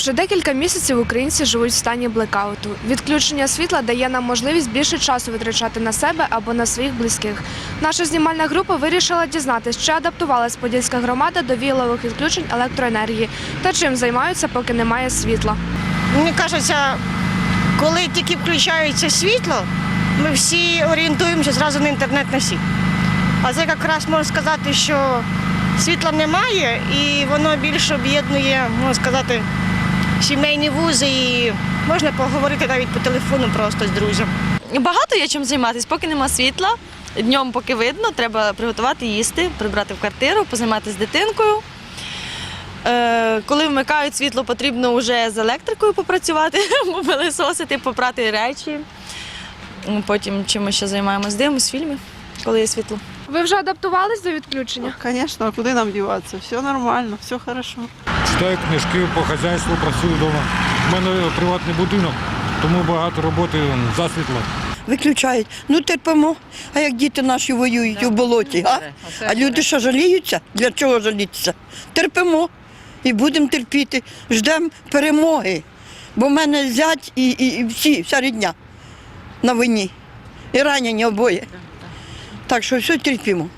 Вже декілька місяців українці живуть в стані блекауту. Відключення світла дає нам можливість більше часу витрачати на себе або на своїх близьких. Наша знімальна група вирішила дізнатися, чи адаптувалась Подільська громада до віялових відключень електроенергії та чим займаються, поки немає світла. Мені кажеться, коли тільки включається світло, ми всі орієнтуємося зразу на інтернет на сіть. А це якраз можна сказати, що світла немає і воно більше об'єднує, можна сказати, сімейні вузи і можна поговорити навіть по телефону просто з друзям. Багато є чим займатися, поки нема світла. Днем, поки видно, треба приготувати їсти, прибрати в квартиру, позайматися з дитинкою. Е, коли вмикають світло, потрібно вже з електрикою попрацювати, попилисосити, попрати речі. Потім чимось ще займаємось, дивимось фільми, коли є світло. Ви вже адаптувались до відключення? Конечно, а куди нам діватися? Все нормально, все хорошо. Читаю книжки по хазяйству, працюю вдома. У мене приватний будинок, тому багато роботи засвітло. Виключають. Ну терпимо. А як діти наші воюють у болоті, а? А люди що жаліються? Для чого жалітися? Терпимо і будемо терпіти. Ждемо перемоги. Бо в мене зять і, і, і всі, вся рідня на війні. І ранені обоє. Так що все терпімо.